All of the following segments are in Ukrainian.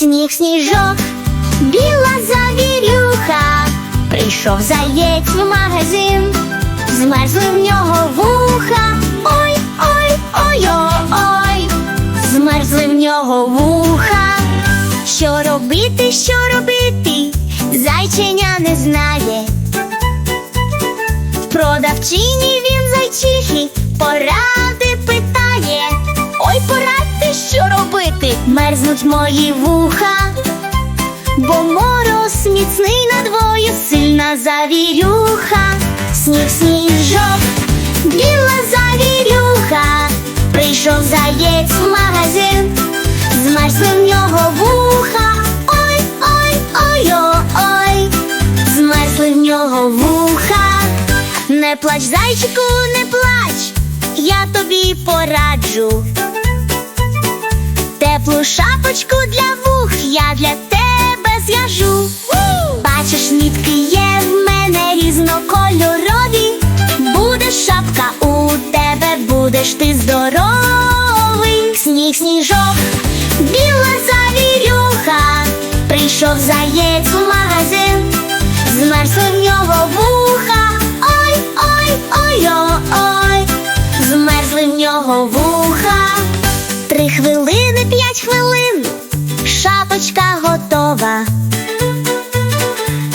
Сніг, сніжок, біла завірюха, прийшов заєць в магазин, змерзли в нього вуха. Ой, ой, ой, ой, змерзли в нього вуха. Що робити, що робити? Зайченя не знає. В продавчині він зайчихи поради Мерзнуть мої вуха, бо мороз міцний надвоє, сильна завірюха, сніг, сніжок, біла завірюха, прийшов заєць в магазин, змерзли в нього вуха. Ой, ой, ой, ой, ой, змерзли в нього вуха. Не плач, зайчику, не плач, я тобі пораджу. Теплу шапочку для вух я для тебе зв'яжу. Бачиш, нітки є в мене різнокольорові. Буде шапка у тебе, будеш ти здоровий. Сніг, сніжок, біла завірюха. Прийшов заєць в магазин, змерзли в нього вуха. Ой, ой, ой, ой, ой, змерзли в нього вуха. Три хвилини, п'ять хвилин, шапочка готова.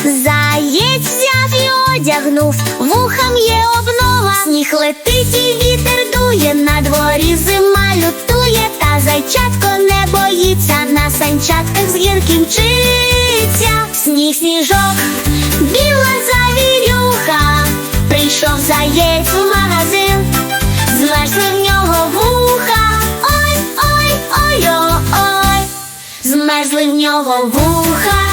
Заєць взяв і одягнув, вухам є обнова. Сніг летить і вітер дує, на дворі зима лютує, та зайчатко не боїться, на санчатках з гірки мчиться. Сніг, сніжок, Змерзли в нього вуха.